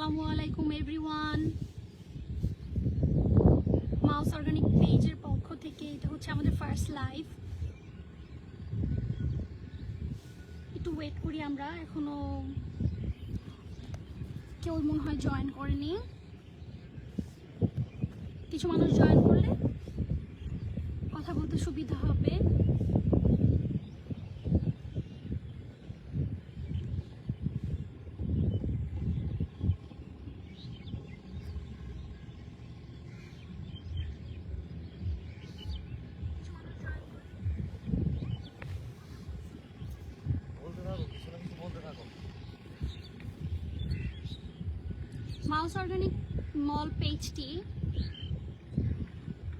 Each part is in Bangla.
আসসালামু আলাইকুম এভরিওয়ান মাউস অর্গানিক পেজের পক্ষ থেকে এটা হচ্ছে আমাদের ফার্স্ট লাইভ একটু ওয়েট করি আমরা, এখনও কেউ মনে হয় জয়েন করেনি। কিছু মানুষ জয়েন করলে কথা বলতে সুবিধা হবে বলতে থাকো কিছু না কিছু বলতে থাকো মাউস অর্গানিক মল পেজটি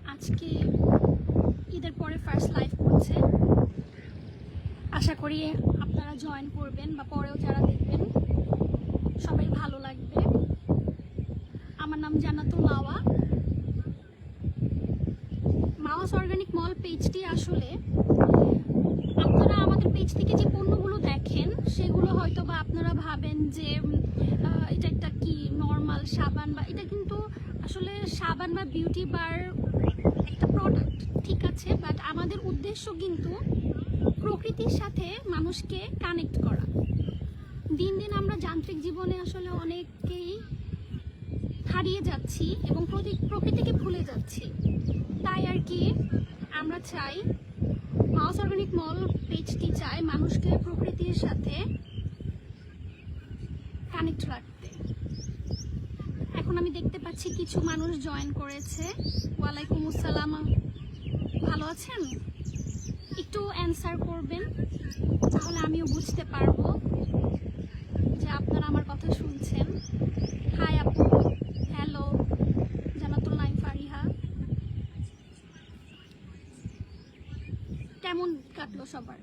আজকে ঈদের পরে ফার্স্ট লাইভ করছে। আশা করি আপনারা জয়েন করবেন বা পরেও যারা দেখবেন, সবাই ভালো লাগবে। আমার নাম জান্নাতুল মাওয়া। মাওয়াস অর্গানিক মল পেজটি আসলে আপনারা আমাদের পেজ থেকে যে পণ্যগুলো দেখেন সেগুলো হয়তো বা আপনারা ভাবেন যে উম, আহ, এটা একটা কি নর্মাল সাবান বা, এটা কিন্তু আসলে সাবান বা বিউটি বার একটা প্রোডাক্ট ঠিক আছে? বাট আমাদের উদ্দেশ্য কিন্তু প্রকৃতির সাথে মানুষকে কানেক্ট করা। দিন দিন আমরা যান্ত্রিক জীবনে আসলে অনেকেই হারিয়ে যাচ্ছি এবং প্রকৃতিকে ভুলে যাচ্ছি। তাই আর কি আমরা চাই, মাউস অর্গানিক মল পেজটি চায় মানুষকে প্রকৃতির সাথে কানেক্ট রাখতে। এখন আমি দেখতে পাচ্ছি কিছু মানুষ জয়েন করেছে। ওয়ালাইকুম আসসালাম। ভালো আছেন? একটু অ্যান্সার করবেন, তাহলে আমিও বুঝতে পারব যে আপনারা আমার কথা শুনছেন। হাই আপু হ্যালো জানাতুল নাইম ফারিহা কেমন কাটলো সবার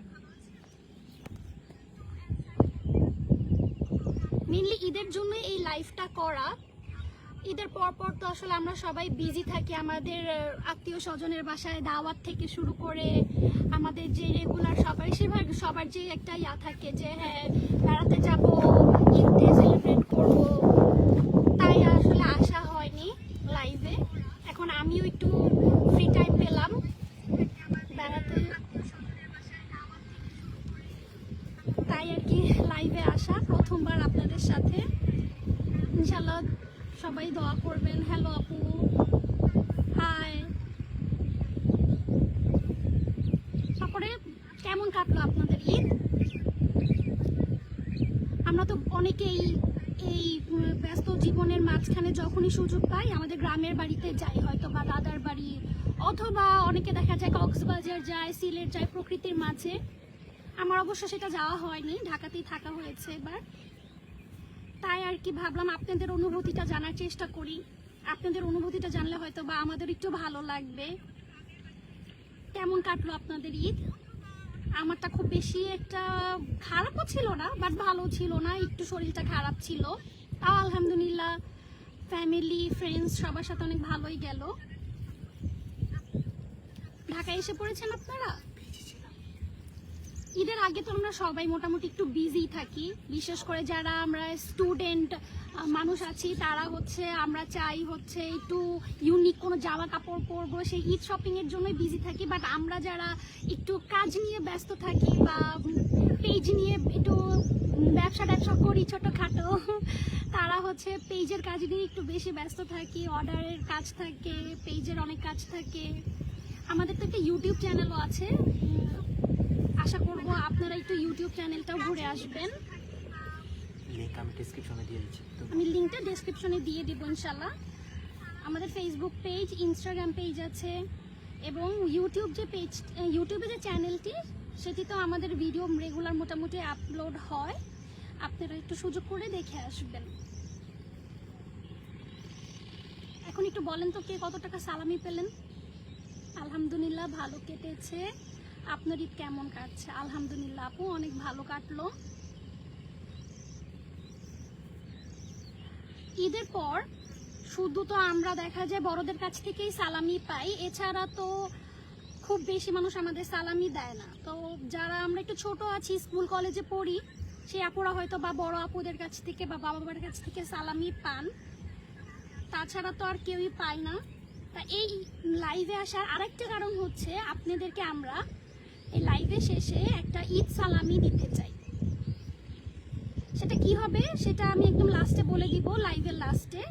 মেনলি ঈদের জন্য এই লাইফটা করা ঈদের পর পর তো আসলে আমরা সবাই বিজি থাকি। আমাদের আত্মীয় স্বজনের বাসায় দাওয়াত থেকে শুরু করে আমাদের যে রেগুলার সবাই, সেভাবে সবার যে একটা ইয়া থাকে যে হ্যাঁ বেড়াতে যাব ঈদ সেলিব্রেট করব তাই আসলে আসা হয়নি লাইভে এখন আমিও একটু ফ্রি টাইম পেলাম বেড়াতে তাই আর কি লাইভে আসা প্রথমবার আপনাদের সাথে ইনশাল্লাহ সবাই দোয়া করবেন হ্যালো আপু হাই তারপরে কেমন কাটলো আপনাদের ঈদ আমরা তো অনেকেই এই উম, ব্যস্ত জীবনের মাঝখানে যখনই সুযোগ পাই, আমাদের গ্রামের বাড়িতে যাই, হয়তো বা দাদার বাড়ি, অথবা অনেকে দেখা যায় কক্সবাজার যায়, সিলেট যায়, প্রকৃতির মাঝে। আমার অবশ্য সেটা যাওয়া হয়নি, ঢাকাতেই থাকা হয়েছে এবার। তাই আর কি ভাবলাম, আপনাদের অনুভূতিটা জানার চেষ্টা করি। আপনাদের অনুভূতিটা জানলে হয়তো বা আমাদের একটু ভালো লাগবে। কেমন কাটলো আপনাদের ঈদ? আমারটা খুব বেশি একটা খারাপও ছিল না, বাট ভালো ছিল না, একটু শরীরটা খারাপ ছিল। তাও আলহামদুলিল্লাহ ফ্যামিলি ফ্রেন্ডস সবার সাথে অনেক ভালোই গেল। ঢাকায় এসে পড়েছেন আপনারা? ঈদের আগে তো আমরা সবাই মোটামুটি একটু বিজি থাকি। বিশেষ করে যারা আমরা স্টুডেন্ট মানুষ আছি, তারা হচ্ছে, আমরা চাই হচ্ছে একটু ইউনিক কোনো জামা কাপড় পরবো। সেই ঈদ শপিং এর জন্যই বিজি থাকি বাট আমরা যারা একটু কাজ নিয়ে ব্যস্ত থাকি বা পেজ নিয়ে একটু ব্যবসা ট্যাবসা করি ছোটোখাটো তারা হচ্ছে পেজের কাজ নিয়ে একটু বেশি ব্যস্ত থাকি অর্ডারের কাজ থাকে পেজের অনেক কাজ থাকে। আমাদের তো একটা ইউটিউব চ্যানেলও আছে। আশা করব আপনারা একটু ইউটিউব চ্যানেলটাও ঘুরে আসবেন। লিঙ্ক আমি ডিসক্রিপশনে দিয়ে দিচ্ছি। তো আমি লিঙ্কটা ডেসক্রিপশনে দিয়ে দেবো ইনশাল্লাহ আমাদের ফেসবুক পেজ ইনস্টাগ্রাম পেজ আছে এবং ইউটিউব যে পেজ ইউটিউবে যে চ্যানেলটি সেটি তো আমাদের ভিডিও রেগুলার মোটামুটি আপলোড হয়। আপনারা একটু সুযোগ করে দেখে আসবেন। এখন একটু বলেন তো কে কত টাকা সালামি পেলেন? আলহামদুলিল্লাহ ভালো কেটেছে। আপনার ঈদ কেমন কাটছে? আলহামদুলিল্লাহ আপু, অনেক ভালো কাটলো। ঈদের পর শুধু তো আমরা দেখা যায়, বড়দের কাছ থেকেই সালামি পাই। এছাড়া তো খুব বেশি মানুষ আমাদের সালামি দেয় না। তো যারা আমরা একটু ছোট আছি, স্কুল, কলেজে পড়ি সেই আপুরা হয়তো বা বড় আপুদের কাছ থেকে বা বাবা মার কাছ থেকে সালামি পান। তাছাড়া তো আর কেউই পায় না। তা এই লাইভে আসার আরেকটা কারণ হচ্ছে, আপনাদেরকে আমরা এই লাইভে শেষে একটা ঈদ সালামি দিতে চাই। সেটা কি হবে, সেটা আমি একদম লাস্টে বলে দিব লাইভের লাস্টে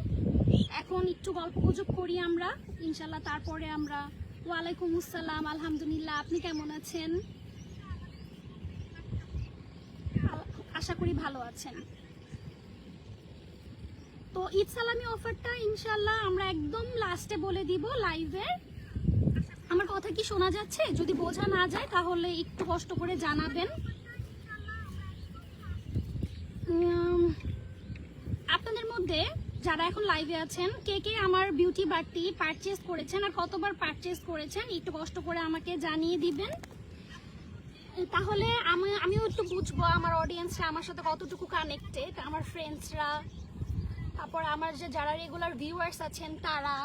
এখন একটু গল্প গুজব করি আমরা। ইনশাল্লাহ তারপরে আমরা, ওয়ালাইকুম আসসালাম, আলহামদুলিল্লাহ, আপনি কেমন আছেন? আশা করি ভালো আছেন। তো ঈদ সালামি অফারটা ইনশাল্লাহ আমরা একদম লাস্টে বলে দিব লাইভে আমার কথা কি শোনা যাচ্ছে? যদি বোঝা না যায়, তাহলে একটু কষ্ট করে জানাবেন। আপনাদের মধ্যে যারা এখন লাইভে আছেন, কে কে আমার বিউটি বারটি পারচেজ করেছেন আর কতবার পারচেজ করেছেন, একটু কষ্ট করে আমাকে জানিয়ে দিবেন। তাহলে আমি, আমিও একটু বুঝব আমার অডিয়েন্সরা আমার সাথে কতটুকু কানেক্টেড আমার ফ্রেন্ডসরা তারপর আমার যে যারা রেগুলার ভিউয়ার্স আছেন তারা।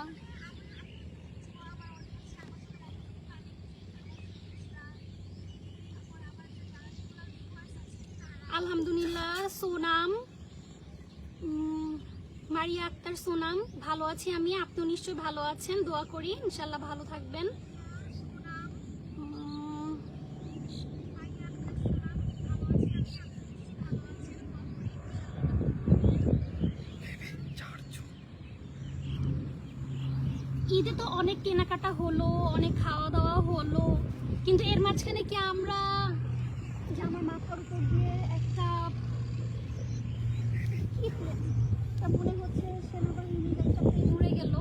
আলহামদুলিল্লাহ, সোনাম। মারিয়া আক্তার, সোনাম। ভালো আছি আমি, আপনিও নিশ্চয়ই ভালো আছেন, দোয়া করি, ইনশাল্লাহ ভালো থাকবেন। ঈদে তো অনেক কেনাকাটা হলো, অনেক খাওয়া দাওয়া হলো। কিন্তু এর মাঝখানে কি আমরা যে আমার মাথার উপর দিয়ে একটা মনে হচ্ছে সেনাবাহিনীর উড়ে গেল।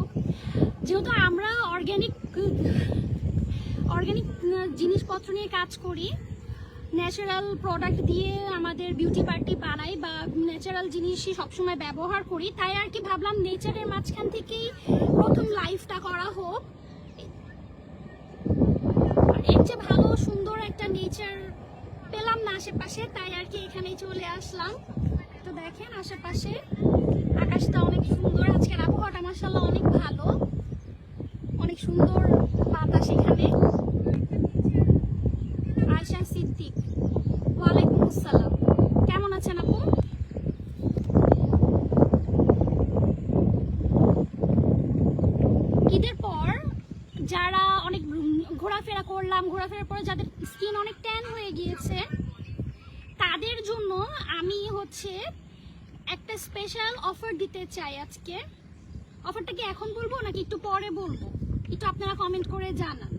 যেহেতু আমরা অর্গ্যানিক অর্গ্যানিক জিনিসপত্র নিয়ে কাজ করি ন্যাচারাল প্রোডাক্ট দিয়ে আমাদের বিউটি পার্টি বানাই বা ন্যাচারাল জিনিসই সবসময় ব্যবহার করি। তাই আর কি ভাবলাম নেচারের মাঝখান থেকেই প্রথম লাইফটা করা হোক। এর যে ভালো সুন্দর একটা নেচার পেলাম না আশেপাশে, তাই আর কি এখানেই চলে আসলাম। তো দেখেন আশেপাশে আকাশটা অনেক সুন্দর, আজকের আবহাওয়াটা মাসাল্লাহ অনেক ভালো। অনেক সুন্দর বাতাস এখানে আয়শা সিদ্দিক ওয়ালাইকুম আসসালাম কেমন আছেন আপু ঈদের পর যারা অনেক উম ঘোরাফেরা করলাম ঘোরাফেরার পরে যাদের স্কিন অনেক ট্যান হয়ে গিয়েছে তাদের জন্য আমি হচ্ছে একটা স্পেশাল অফার দিতে চাই আজকে অফারটা কি এখন বলব নাকি একটু পরে বলব? একটু আপনারা কমেন্ট করে জানান।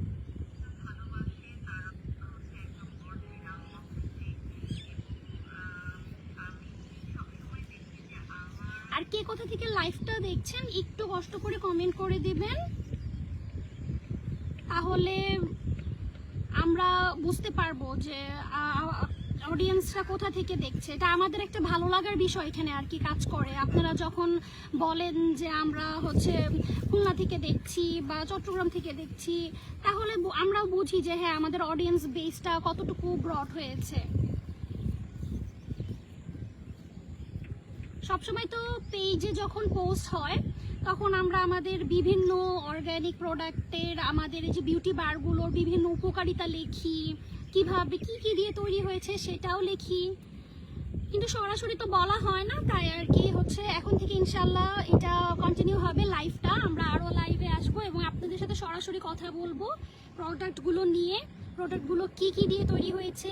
আর কে কোথা থেকে লাইভটা দেখছেন, একটু কষ্ট করে কমেন্ট করে দিবেন। তাহলে আমরা বুঝতে পারব যে অডিয়েন্সরা কোথা থেকে দেখছে? এটা আমাদের একটা ভালো লাগার বিষয় এখানে আর কি কাজ করে। আপনারা যখন বলেন যে আমরা হচ্ছে খুলনা থেকে দেখছি বা চট্টগ্রাম থেকে দেখছি, তাহলে আমরাও বুঝি যে হ্যাঁ আমাদের অডিয়েন্স বেসটা কতটুকু ব্রড হয়েছে। সবসময় তো পেজে যখন পোস্ট হয়, তখন আমরা আমাদের বিভিন্ন অর্গানিক প্রোডাক্টের আমাদের যে বিউটি বারগুলোর বিভিন্ন উপকারিতা লিখি কীভাবে, কি কি দিয়ে তৈরি হয়েছে সেটাও লিখি। কিন্তু সরাসরি তো বলা হয় না, তাই আর কি হচ্ছে। এখন থেকে ইনশাল্লাহ এটা কন্টিনিউ হবে লাইভটা আমরা আরও লাইভে আসব এবং আপনাদের সাথে সরাসরি কথা বলব প্রোডাক্টগুলো নিয়ে। প্রোডাক্টগুলো কি কি দিয়ে তৈরি হয়েছে,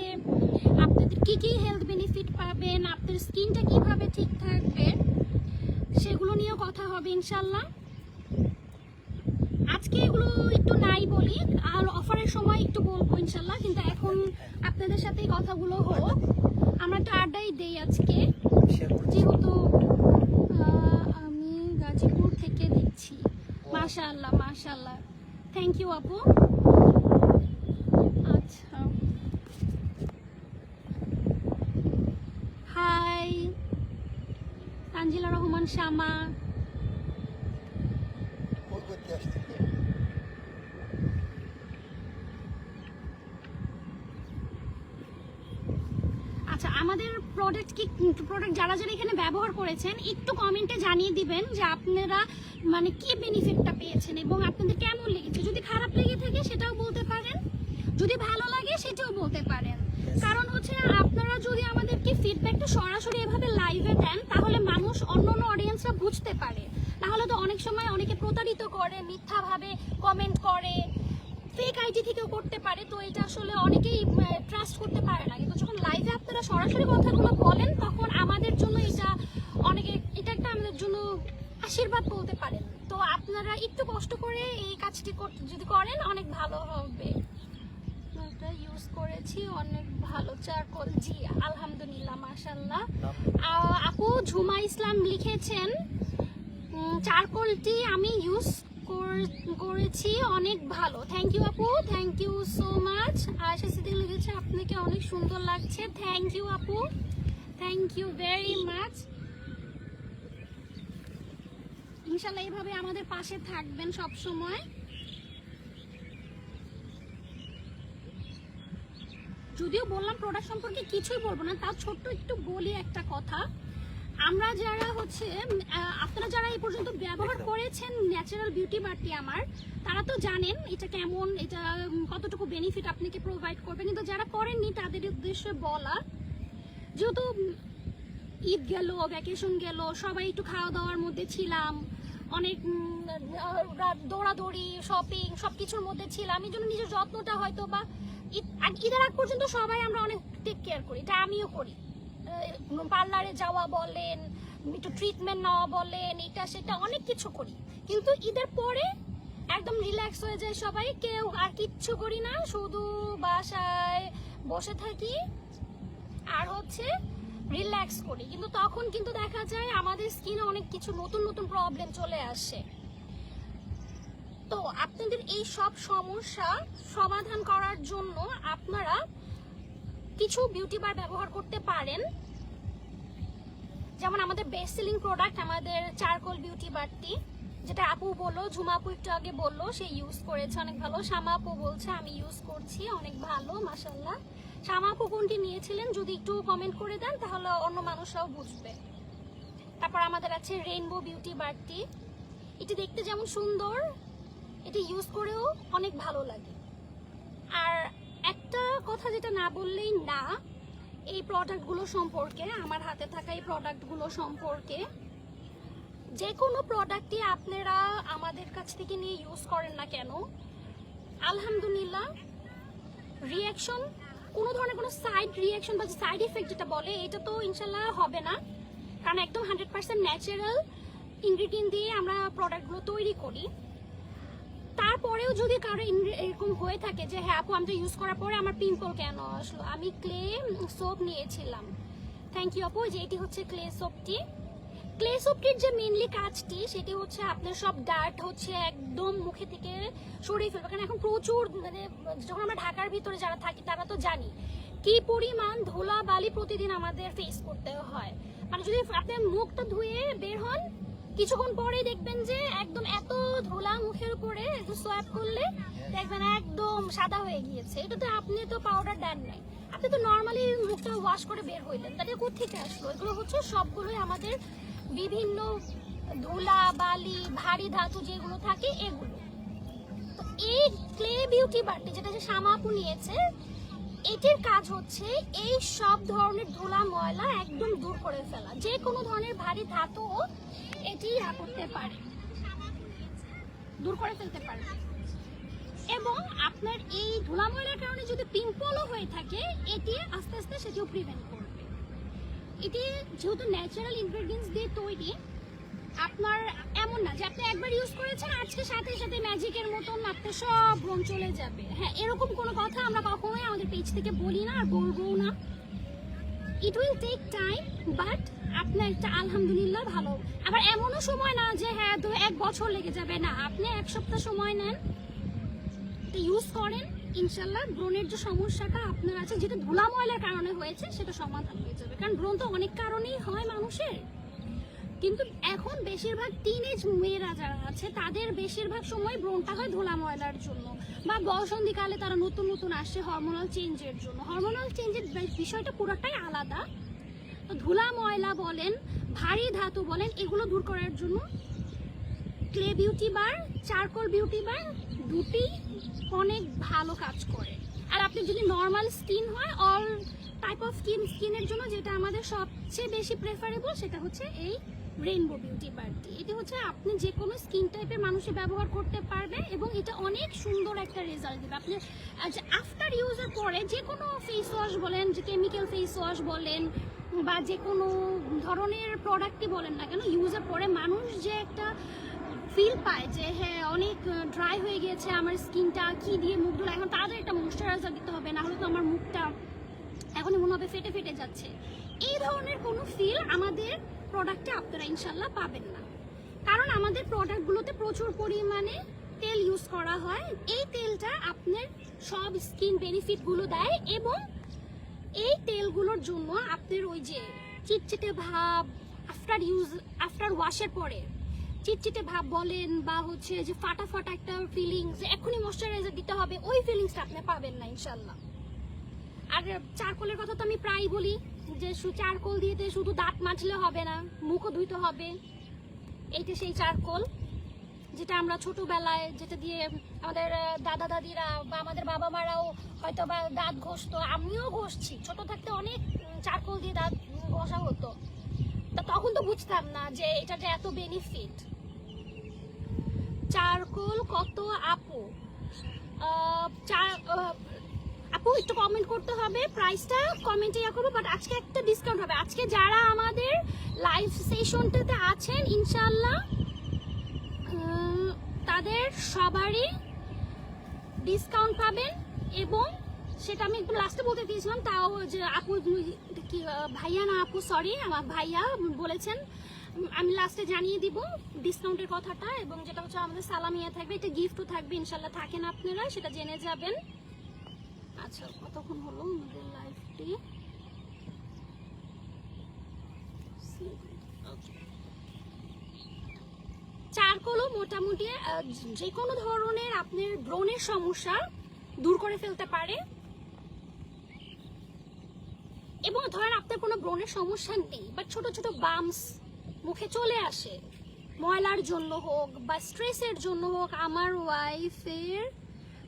আপনাদের কি কি হেলথ বেনিফিট পাবেন আপনাদের স্কিনটা কীভাবে ঠিক থাকবে, সেগুলো নিয়েও কথা হবে ইনশাল্লাহ আজকে এগুলো একটু নাই বলি, আর অফারের সময় একটু বলব ইনশাল্লাহ, কিন্তু এখন আপনাদের সাথেই কথাগুলো হোক আমরা একটা আড্ডাই দেই আজকে, যেহেতু আমি গাজীপুর থেকে দেখছি। মাশাআল্লাহ মাশাআল্লাহ। থ্যাংক ইউ আপু। আচ্ছা। হাই তানজিলা রহমান শামা যারা যারা এখানে ব্যবহার করেছেন একটু কমেন্টে জানিয়ে দিবেন যে আপনারা মানে কি বেনিফিটটা পেয়েছেন এবং আপনাদের কেমন লেগেছে। যদি খারাপ লেগে থাকে সেটাও বলতে পারেন যদি ভালো লাগে সেটাও বলতে পারেন। কারণ হচ্ছে আপনারা যদি আমাদেরকে ফিডব্যাকটা সরাসরি এভাবে লাইভে দেন তাহলে মানুষ অন্য অন্য অডিয়েন্সরা বুঝতে পারে। তাহলে তো অনেক সময় অনেকে প্রতারিত করে মিথ্যাভাবে কমেন্ট করে ফেক আইডি থেকেও করতে পারে, তো এটা আসলে অনেকেই ট্রাস্ট করতে পারে না। কিন্তু যখন লাইভে আপনারা সরাসরি কথাগুলো বলেন, তখন আমাদের জন্য এটা অনেকে, এটা একটা আমাদের জন্য আশীর্বাদ বলতে পারেন। তো আপনারা একটু কষ্ট করে এই কাজটি যদি করেন, অনেক ভালো হবে। ইউজ করেছি, অনেক ভালো। চারকোল, জি, আলহামদুলিল্লাহ মাশাল্লাহ আপু ঝুমা ইসলাম লিখেছেন চারকোলটি আমি ইউজ করেছি, অনেক ভালো। থ্যাংক ইউ আপু thank you so much Ayesha Siddique লিখেছে, আপনাকে অনেক সুন্দর লাগছে। থ্যাংক ইউ আপু থ্যাংক ইউ ভেরি মাচ ইনশাল্লাহ এইভাবে আমাদের পাশে থাকবেন সব সময়। যদিও বললাম প্রোডাক্ট সম্পর্কে কিছুই বলব না, তাও ছোট্ট একটু বলি একটা কথা। আমরা যারা হচ্ছে আপনারা যারা এই পর্যন্ত ব্যবহার করেছেন ন্যাচারাল বিউটি বারটি আমার তারা তো জানেন এটা কেমন এটা কতটুকু বেনিফিট আপনাকে প্রোভাইড করবে। কিন্তু যারা করেননি তাদের উদ্দেশ্যে বলা যেহেতু ঈদ গেল ভ্যাকেশন গেল সবাই একটু খাওয়া দাওয়ার মধ্যে ছিলাম অনেক দৌড়াদৌড়ি শপিং সব কিছুর মধ্যে ছিলাম এই জন্য নিজের যত্নটা হয়তো বা ঈদ- ঈদের আগ পর্যন্ত সবাই আমরা অনেক টেক কেয়ার করি এটা আমিও করি। পার্লারে যাওয়া বলেন, একটু ট্রিটমেন্ট নেওয়া বলেন, এটা সেটা অনেক কিছু করি। কিন্তু ঈদের পরে একদম রিল্যাক্স হয়ে যায় সবাই, কেউ আর কিচ্ছু করি না, শুধু বাসায় বসে থাকি। আর হচ্ছে রিল্যাক্স করি। কিন্তু তখন কিন্তু দেখা যায় আমাদের স্কিনে অনেক কিছু নতুন নতুন প্রবলেম চলে আসে। তো আপনাদের এই সব সমস্যা সমাধান করার জন্য আপনারা কিছু বিউটি বার ব্যবহার করতে পারেন। যেমন আমাদের বেস্ট সেলিং প্রোডাক্ট আমাদের চারকোল বিউটি বারটি যেটা আপু বলল, ঝুমা আপু একটু আগে বলল, সে ইউজ করেছে অনেক ভালো। শামা আপু বলছে, আমি ইউজ করছি, অনেক ভালো মাসাল্লাহ শামা আপু কোনটি নিয়েছিলেন, যদি একটু কমেন্ট করে দেন, তাহলে অন্য মানুষরাও বুঝবে। তারপর আমাদের আছে রেইনবো বিউটি বারটি এটি দেখতে যেমন সুন্দর, এটি ইউজ করেও অনেক ভালো লাগে। আর একটা কথা যেটা না বললেই না, এই প্রোডাক্টগুলো সম্পর্কে, আমার হাতে থাকা এই প্রোডাক্টগুলো সম্পর্কে, যে কোনো প্রোডাক্টই আপনারা আমাদের কাছ থেকে নিয়ে ইউজ করেন না কেন, আলহামদুলিল্লাহ রিয়াকশন কোনো ধরনের কোনো সাইড রিয়াকশন বা সাইড ইফেক্ট যেটা বলে, এটা তো ইনশাল্লাহ হবে না, কারণ একদম হান্ড্রেড পার্সেন্ট ন্যাচারাল ইনগ্রিডিয়েন্ট দিয়ে আমরা প্রোডাক্টগুলো তৈরি করি। তারপরেও যদি কারও এরকম হয়ে থাকে যে হ্যাঁ আপু আমি ইউজ করার পরে আমার পিম্পল কেন আসলো? আমি ক্লে সোপ নিয়েছিলাম। থ্যাংক ইউ আপু, যে এটি হচ্ছে ক্লে সোপটি ক্লে সোপটির যে মেনলি কাজটি, সেটি হচ্ছে আপনার সব ডার্ট হচ্ছে একদম মুখে থেকে সরিয়ে ফেলবে। কারণ এখন প্রচুর মানে যখন আমরা ঢাকার ভিতরে যারা থাকি, তারা তো জানি কি পরিমাণ ধুলা বালি প্রতিদিন আমাদের ফেস করতে হয়। মানে যদি আপনি মুখটা ধুয়ে বের হন কিছুক্ষণ পরেই দেখবেন যে একদম এত ধুলা মুখের উপরে সোয়াপ করলে দেখবেন একদম সাদা হয়ে গিয়েছে। এটাতে আপনি তো পাউডার দেন নাই। আপনি তো নর্মালি মুখটা ওয়াশ করে বের হইলেন। তাহলে কোথেকে আসলো? এগুলো হচ্ছে সবগুলোই আমাদের বিভিন্ন ধুলা, বালি, ভারী ধাতু যেগুলো থাকে এগুলো। তো এই ক্লে বিউটি বারটি যেটা যে শ্যামাপু নিয়েছে এটির কাজ হচ্ছে এই সব ধরনের ধুলা ময়লা একদম দূর করে ফেলা। যে কোনো ধরনের ভারী ধাতু এটি ইয়া করতে পারে। দূর করে ফেলতে পারে। এবং আপনার এই ধুলা ময়লার কারণে যদি পিম্পলও হয়ে থাকে, এটি আস্তে আস্তে সেটিও প্রিভেন্ট করবে। এটি যেহেতু ন্যাচারাল ইনগ্রেডিয়েন্টস দিয়ে তৈরি আপনার এমন না যে আপনি একবার ইউজ করেছেন, আজকে সাথে সাথে ম্যাজিকের মতন আপনার সব ব্রণ চলে যাবে। হ্যাঁ এরকম কোনো কথা আমরা কখনোই আমাদের পেজ থেকে বলি না আর বলব না। It will take time but আপনার একটা আলহামদুলিল্লাহ ভালো। আবার এমনও সময় না যে হ্যাঁ দু এক বছর লেগে যাবে। না, আপনি এক সপ্তাহ সময় নেন। ইউজ করেন। ইনশাল্লাহ ব্রণের যে সমস্যাটা আপনার আছে, যেটা ধুলা ময়লার কারণে হয়েছে, সেটা সমাধান হয়ে যাবে। কারণ ব্রণ তো অনেক কারণেই হয় মানুষের। কিন্তু এখন বেশিরভাগ টিনেজ মেয়েরা যারা আছে, তাদের বেশিরভাগ সময় ব্রণটা হয় ধুলা ময়লার জন্য বা বসন্তীকালে তারা নতুন নতুন আসছে হরমোনাল চেঞ্জের জন্য। হরমোনাল চেঞ্জের বিষয়টা পুরোটাই আলাদা। তো ধুলা ময়লা বলেন, ভারী ধাতু বলেন, এগুলো দূর করার জন্য clay beauty bar charcoal beauty bar দুটি অনেক ভালো কাজ করে। আর আপনি যদি নর্মাল স্কিন হয় অল টাইপ অফ স্কিন স্কিনের জন্য যেটা আমাদের সবচেয়ে বেশি প্রেফারেবল সেটা হচ্ছে এই রেইনবো বিউটি বারটি এটি হচ্ছে আপনি যে কোনো স্কিন টাইপের মানুষে ব্যবহার করতে পারবে এবং এটা অনেক সুন্দর একটা রেজাল্ট দেবে। আপনি আফটার ইউজের পরে যে কোনো ফেস ওয়াশ বলেন, যে কেমিক্যাল ফেস ওয়াশ বলেন বা যে কোনো ধরনের প্রোডাক্টই বলেন না কেন ইউজের পরে মানুষ যে একটা ফিল পায় যে হ্যাঁ অনেক ড্রাই হয়ে গিয়েছে আমার স্কিনটা কি দিয়ে মুখ ধুলো, এখন তাড়াতাড়ি একটা ময়শ্চারাইজার দিতে হবে না হলে তো আমার মুখটা এখনই মনে হবে ফেটে ফেটে যাচ্ছে। এই ধরনের কোনো ফিল আমাদের প্রোডাক্টে আপনারা ইনশাল্লাহ পাবেন না। কারণ আমাদের প্রোডাক্টগুলোতে প্রচুর পরিমাণে তেল ইউজ করা হয়। এই তেলটা আপনার সব স্কিন বেনিফিটগুলো দেয় এবং এই তেলগুলোর জন্য আপনার ওই যে চিটচিটে ভাব আফটার ইউজ আফটার ওয়াশের পরে চিটচিটে ভাব বলেন বা হচ্ছে যে ফাটা ফাটা একটা ফিলিংস এখনই ময়শ্চারাইজার দিতে হবে, ওই ফিলিংসটা আপনি পাবেন না ইনশাল্লাহ আর চারকোলের কথা তো আমি প্রায় বলি যে চারকোল দিয়ে শুধু দাঁত মাজলে হবে না, মুখও ধুইতে হবে। এইটা সেই চারকোল, যেটা আমরা ছোটবেলায় যেটা দিয়ে আমাদের দাদা দাদিরা বা আমাদের বাবা মারাও হয়তো বা দাঁত ঘষতো, আমিও ঘষছি। ছোট থাকতে অনেক চারকোল দিয়ে দাঁত ঘষা হতো। তা তখন তো বুঝতাম না যে এটা যে এত বেনিফিট চারকোল কত আপু? চার আপু, একটু কমেন্ট করতে হবে। প্রাইসটা কমেন্টে ইয়া করব বাট আজকে একটা ডিসকাউন্ট হবে। আজকে যারা আমাদের লাইভ সেশনটাতে আছেন ইনশাল্লাহ তাদের সবারই ডিসকাউন্ট পাবেন এবং সেটা আমি একটু লাস্টে বলতে দিয়েছিলাম, তাও যে আপু কি ভাইয়া না আপু সরি আমার ভাইয়া বলেছেন। আমি লাস্টে জানিয়ে দিব ডিসকাউন্টের কথাটা এবং যেটা হচ্ছে আমাদের সালামিয়া থাকবে, এটা গিফটও থাকবে ইনশাল্লাহ থাকেন আপনারা, সেটা জেনে যাবেন। আচ্ছা কতক্ষণ হলো আমাদের লাইফটি চারকোলও মোটামুটি যে কোনো ধরনের আপনার ব্রণের সমস্যা দূর করে ফেলতে পারে। এবং ধরেন আপনার কোনো ব্রণের সমস্যা নেই বাট ছোট ছোট বামস মুখে চলে আসে, ময়লার জন্য হোক, বা স্ট্রেসের জন্য হোক, আমার ওয়াইফের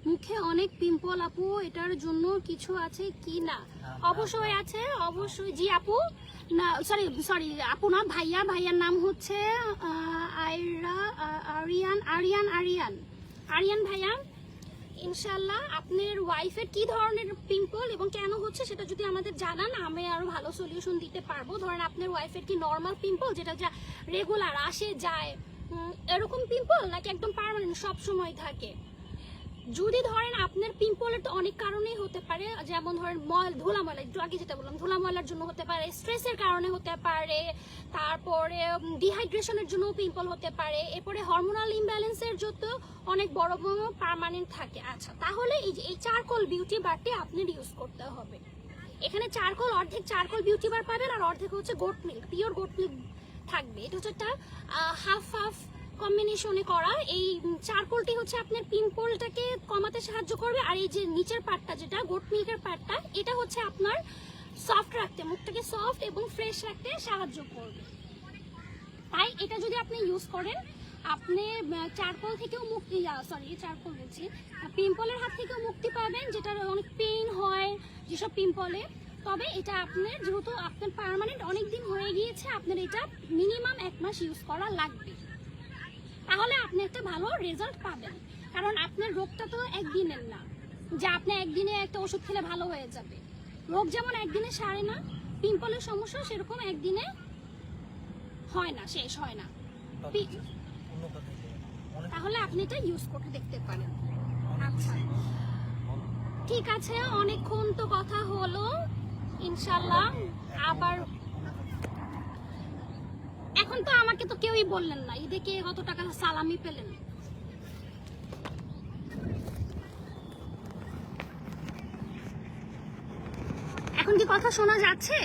মুখে অনেক পিম্পল আপু, এটার জন্য কিছু আছে কি না? অবশ্যই আছে, অবশ্যই। জি আপু? না সরি সরি আপু না, ভাইয়া, ভাইয়ার নাম হচ্ছে আয়রা আরিয়ান আরিয়ান আরিয়ান। আরিয়ান ভাইয়া ইনশাল্লাহ আপনার ওয়াইফের কি ধরনের পিম্পল এবং কেন হচ্ছে সেটা যদি আমাদের জানান, আমি আরও ভালো সলিউশন দিতে পারব। ধরেন আপনার ওয়াইফের কি নর্মাল পিম্পল যেটা যা রেগুলার আসে, যায় এরকম পিম্পল নাকি একদম পার্মানেন্ট সব সময় থাকে? যদি ধরেন আপনার পিম্পলের তো অনেক কারণেই হতে পারে, যেমন ধরেন ময়ল ধুলা ময়লা একটু আগে যেটা বললাম ধুলা ময়লার জন্য হতে পারে, স্ট্রেসের কারণে হতে পারে, তারপরে ডিহাইড্রেশনের জন্য পিম্পল হতে পারে, এরপরে হরমোনাল ইমব্যালেন্সের জন্য অনেক বড় বড় পার্মানেন্ট থাকে। আচ্ছা তাহলে এই যে এই চারকোল বিউটি বারটি আপনার ইউজ করতে হবে। এখানে চারকোল অর্ধেক চারকোল বিউটি বার পাবেন আর অর্ধেক হচ্ছে goat milk pure goat milk থাকবে। এটা হচ্ছে একটা হাফ হাফ কম্বিনেশনে করা, এই চারকোলটি হচ্ছে আপনার পিম্পলটাকে কমাতে সাহায্য করবে, আর এই যে নিচের পার্টটা যেটা, গোট মিল্কের পার্টটা এটা হচ্ছে আপনার সফট রাখতে, মুখটাকে সফট এবং ফ্রেশ রাখতে সাহায্য করবে। তাই এটা যদি আপনি ইউজ করেন, আপনি চারকোল থেকেও মুক্তি সরি চারকোল বলছি, পিম্পলের হাত থেকেও মুক্তি পাবেন, যেটার অনেক পেইন হয়, যেসব পিম্পলে। তবে এটা আপনার, যেহেতু আপনার পার্মানেন্ট অনেক দিন হয়ে গিয়েছে, আপনার এটা মিনিমাম এক মাস ইউজ করা লাগবে। তাহলে আপনি একটা ভালো রেজাল্ট পাবেন। কারণ আপনার রোগটা তো একদিনের না। যে আপনি একদিনে একটা ওষুধ খেলে ভালো হয়ে যাবে। রোগ যেমন একদিনে সারে না পিম্পলের সমস্যা সেরকম একদিনে হয় না শেষ হয় না। তাহলে আপনি এটা ইউজ করে দেখতে পারেন। আচ্ছা। ঠিক আছে অনেকক্ষণ তো কথা হলো। ইনশাল্লাহ আবার এখন তো আমাকে তো কেউই বললেন না। ঈদে কে কত টাকা সালামি পেলেন। এখন কি কথা শোনা যাচ্ছে?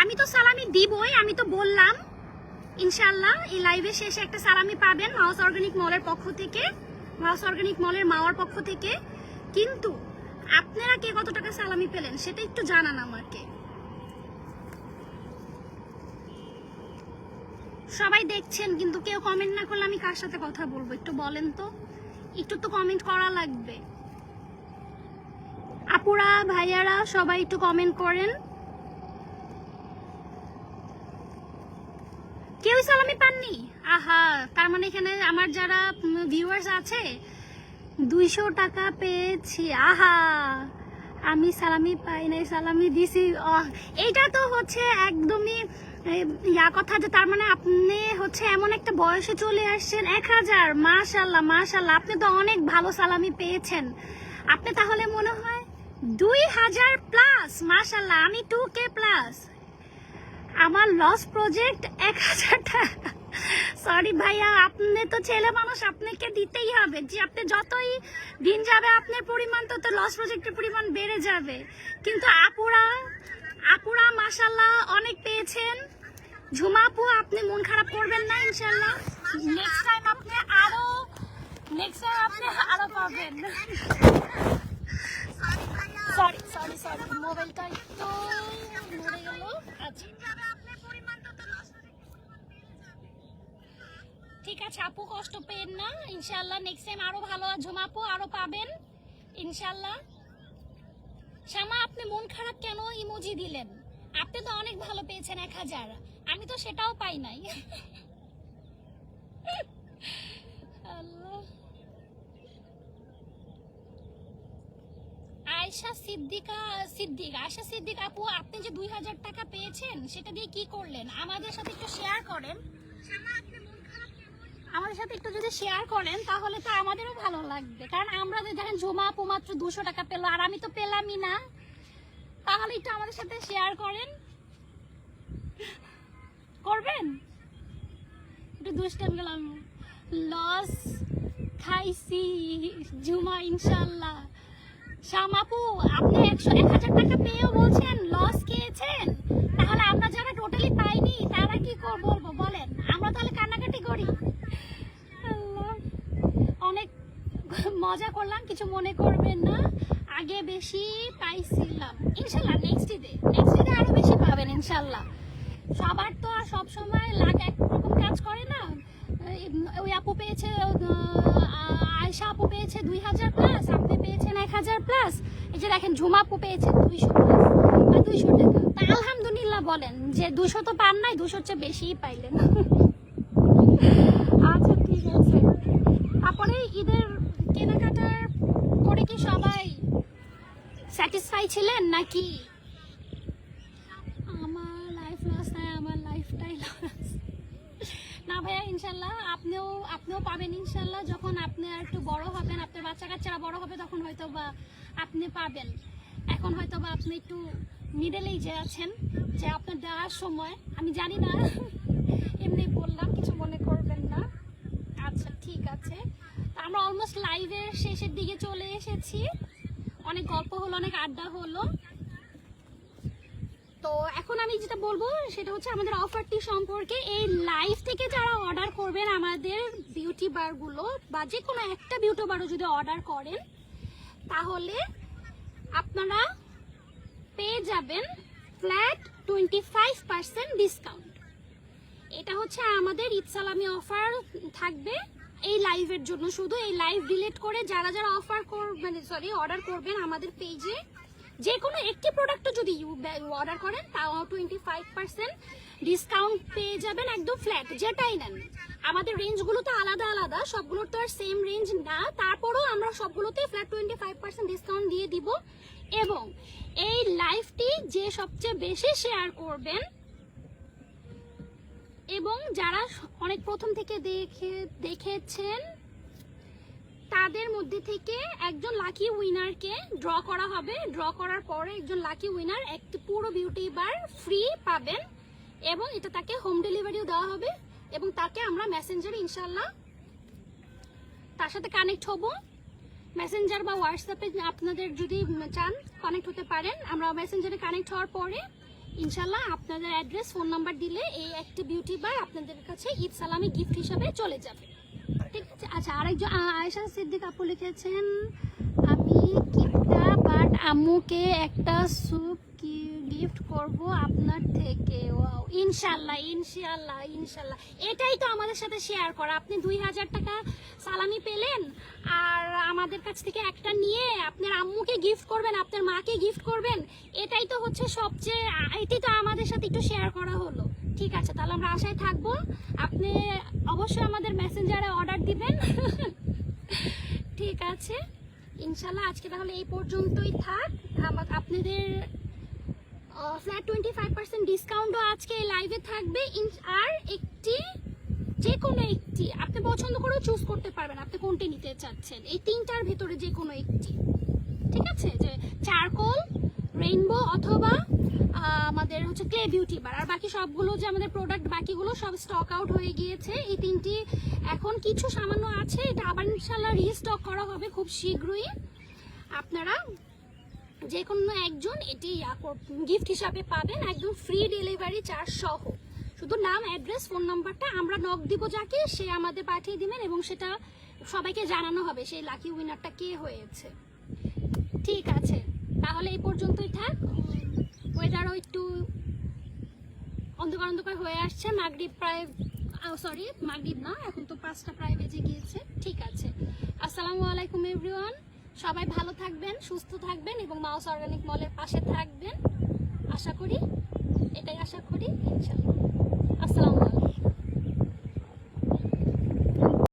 আমি তো সালামি দিবই, আমি তো বললাম। ইনশাল্লাহ এই লাইভের শেষে একটা সালামি পাবেন মাউস অর্গানিক মলের পক্ষ থেকে, মাউস অর্গানিক মলের মাওয়ার পক্ষ থেকে। কিন্তু আপনারা কে কত টাকা সালামি পেলেন সেটা একটু জানান আমাকে। সবাই দেখছেন, কিন্তু কেউ কমেন্ট না করলে আমি কার সাথে কথা বলব? একটু বলেন তো। একটু তো কমেন্ট করা লাগবে। আপুরা, ভাইয়ারা, সবাই একটু কমেন্ট করেন। কেউ সালামি পাননি? আহা, তার মানে এখানে আমার যারা ভিউয়ার্স আছে দুইশো টাকা পেয়েছি, আহা! আমি সালামি পাই নাই, সালামি দিছি। এইটা তো হচ্ছে একদমই ইয়া কথা যে তার মানে আপনি হচ্ছে এমন একটা বয়সে চলে আসছেন, এক হাজার। মাশাল্লাহ মাশাল্লাহ, আপনি তো অনেক ভালো সালামি পেয়েছেন। আপনি তাহলে মনে হয় দুই হাজার প্লাস মাশাল্লাহ, আমি টু কে প্লাস আমার লস প্রজেক্ট এক হাজার টাকা। সরি ভাইয়া, আপনি তো ছেলে মানুষ, আপনাকে দিতেই হবে। যে আপনি যতই দিন যাবে, আপনার পরিমাণ তত লস প্রজেক্টের পরিমাণ বেড়ে যাবে। কিন্তু আপুরা আপুরা মাসাল্লাহ অনেক পেয়েছেন। ঝুমাপু আপনি মন খারাপ করবেন না ইনশাল্লাহ নেক্সট টাইম আপনি আরও নেক্সট টাইম আপনি আরও পাবেন। সরি সরি সরি মোবাইলটা একটু নড়ে গেল। আচ্ছা। ঠিক আছে, আপু কষ্ট পেন না। ইনশাল্লাহ নেক্সট টাইম আরও ভালো ঝুমাপু আরও পাবেন। ইনশাল্লাহ শ্যামা, আপনি মন খারাপ কেন ইমোজি দিলেন? আপনি তো অনেক ভালো পেয়েছেন, এক হাজার। আমি তো সেটাও পাই নাই। আয়শা সিদ্দিকা, সিদ্দিক, আয়শা সিদ্দিক আপু, আপনি যে দুই হাজার টাকা পেয়েছেন, সেটা দিয়ে কি করলেন? আমাদের সাথে একটু শেয়ার করেন। আমাদের সাথে একটু যদি শেয়ার করেন, তাহলে তো আমাদেরও ভালো লাগবে। কারণ আমরা দেখেন জমা আপু মাত্র দুশো টাকা পেল, আর আমি তো পেলামই না। তাহলে একটু আমাদের সাথে শেয়ার করেন। করবেন? একটু দুষ্টান গেলাম লস খাইছি জুমা ইনশাল্লাহ শ্যামাপু আপনি একশো এক হাজার টাকা পেয়েও বলছেন লস খেয়েছেন? তাহলে আমরা যারা টোটালি পাইনি, তারা কি বলব? বলেন। আমরা তাহলে কান্নাকাটি করি আল্লাহ, অনেক মজা করলাম, কিছু মনে করবেন না। আগে বেশি পাইছিলাম। ইনশাল্লাহ নেক্সট ঈদে নেক্সট ডে আরও বেশি পাবেন, ইনশাল্লাহ। সবার তো আর সব সময় লাখ একরকম কাজ করে না। ওই আপু পেয়েছে আয়শা আপু পেয়েছে দুই হাজার প্লাস আপনি পেয়েছেন এক হাজার প্লাস এই যে দেখেন, ঝুমা আপু পেয়েছে দুইশো প্লাস বা দুইশো টাকা। তা আলহামদুলিল্লাহ বলেন, যে দুশো তো পান নাই, দুশোর চেয়ে বেশিই পাইলেন আচ্ছা ঠিক আছে তারপরে ঈদের কেনাকাটার করে কি সবাই স্যাটিসফাই ছিলেন নাকি? আমার লাইফ লস নাই, আমার লাইফটাই লস না ভাইয়া, ইনশাল্লাহ আপনিও আপনিও পাবেন। ইনশাল্লাহ যখন আপনি আর একটু বড় হবেন, আপনার বাচ্চা কাচ্চারা বড় হবে, তখন হয়তো বা আপনি পাবেন। এখন হয়তো বা আপনি একটু মিডলেই যে আছেন, যে আপনার দেওয়ার সময়, আমি জানি না, এমনি বললাম, কিছু মনে করবেন না। আচ্ছা ঠিক আছে। আমরা অলমোস্ট লাইভের শেষের দিকে চলে এসেছি। অনেক গল্প হলো, অনেক আড্ডা হলো। তো এখন আমি যেটা বলব, সেটা হচ্ছে আমাদের অফারটি সম্পর্কে। এই লাইভ থেকে যারা অর্ডার করবেন আমাদের বিউটি বারগুলো বা যে কোনো একটা বিউটি বারও যদি অর্ডার করেন, তাহলে আপনারা পেয়ে যাবেন flat twenty five percent discount এটা হচ্ছে আমাদের ঈদ অফার থাকবে। এই লাইভের জন্য। শুধু এই লাইভ ডিলিট করে যারা যারা অফার করবেন সরি অর্ডার করবেন আমাদের পেজে যে কোনো একটি প্রোডাক্টও যদি অর্ডার করেন, তাও টোয়েন্টি ফাইভ পার্সেন্ট ডিসকাউন্ট পেয়ে যাবেন একদম ফ্ল্যাট যেটাই নেন। আমাদের রেঞ্জগুলো তো আলাদা আলাদা, সবগুলোর তো আর সেম রেঞ্জ না। তারপরও আমরা সবগুলোতে flat twenty five percent discount দিয়ে দিব। এবং এই লাইভটি যে সবচেয়ে বেশি শেয়ার করবেন এবং যারা অনেক প্রথম থেকে দেখে, দেখেছেন, তাদের মধ্যে থেকে একজন লাকি উইনারকে ড্র করা হবে। ড্র করার পরে একজন লাকি উইনার একটি পুরো বিউটি বার ফ্রি পাবেন এবং এটা তাকে হোম ডেলিভারিও দেওয়া হবে এবং তাকে আমরা মেসেঞ্জারে ইনশাল্লাহ তার সাথে কানেক্ট হব। মেসেঞ্জার বা হোয়াটসঅ্যাপে আপনাদের যদি চান কানেক্ট হতে পারেন। আমরা মেসেঞ্জারে কানেক্ট হওয়ার পরে ইনশাল্লাহ আপনাদের অ্যাড্রেস, ফোন নাম্বার দিলে এই একটি বিউটি বার আপনাদের কাছে ঈদ সালামি গিফট হিসাবে চলে যাবে। ঠিক আছে? আচ্ছা আরেকজন আয়েশা সিদ্দিক আপু লিখেছেন, আমি কিপটা বাট আম্মুকে একটা স্যুপ গিফট করব আপনার থেকে। ওয়াও ইনশাল্লাহ ইনশাল্লাহ ইনশাল্লাহ। এটাই তো আমাদের সাথে শেয়ার করা। আপনি দুই হাজার টাকা সালামি পেলেন আর আমাদের কাছ থেকে একটা নিয়ে আপনার আম্মুকে গিফট করবেন, আপনার মাকে গিফট করবেন। এটাই তো হচ্ছে সবচেয়ে এটি তো আমাদের সাথে একটু শেয়ার করা হলো। ঠিক আছে, তাহলে আমরা আশায় থাকব। আপনি অবশ্যই আমাদের মেসেঞ্জারে অর্ডার দিবেন। ঠিক আছে। ইনশাল্লাহ আজকে তাহলে এই পর্যন্তই থাক। আপনাদের ফ্ল্যাট টোয়েন্টি ফাইভ পার্সেন্ট ডিসকাউন্টও আজকে এই লাইভে থাকবে। আর একটি যে কোনো একটি, আপনি পছন্দ করেও চুজ করতে পারবেন। আপনি কোনটি নিতে চাচ্ছেন? এই তিনটার ভেতরে যে কোনো একটি। ঠিক আছে? যে চারকোল রেইনবো অথবা আমাদের হচ্ছে ক্লে বিউটি বার আর বাকি সবগুলো যে আমাদের প্রোডাক্ট বাকিগুলো সব স্টক আউট হয়ে গিয়েছে। এই তিনটি এখন কিছু সামান্য আছে। এটা আবার ইনশাল্লাহ রিস্টক করা হবে খুব শীঘ্রই। আপনারা যে কোনো একজন এটি গিফট হিসাবে পাবেন, একদম ফ্রি ডেলিভারি চার্জ সহ। শুধু নাম অ্যাড্রেস ফোন নাম্বারটা আমরা নক দিব যাকে, সে আমাদের পাঠিয়ে দিবেন এবং সেটা সবাইকে জানানো হবে সেই লাকি উইনারটা কে হয়েছে। ঠিক আছে, তাহলে এই পর্যন্তই থাক। ওয়েদারও একটু অন্ধকার অন্ধকার হয়ে আসছে। মাগরিব প্রায় সরি মাগরিব না, এখন তো পাঁচটা প্রায় বেজে গিয়েছে। ঠিক আছে। আসসালামু আলাইকুম এভরিওয়ান সবাই ভালো থাকবেন, সুস্থ থাকবেন এবং মাউস অর্গানিক মলের পাশে থাকবেন। আশা করি, এটাই আশা করি, ইনশাল্লাহ। আসসালাম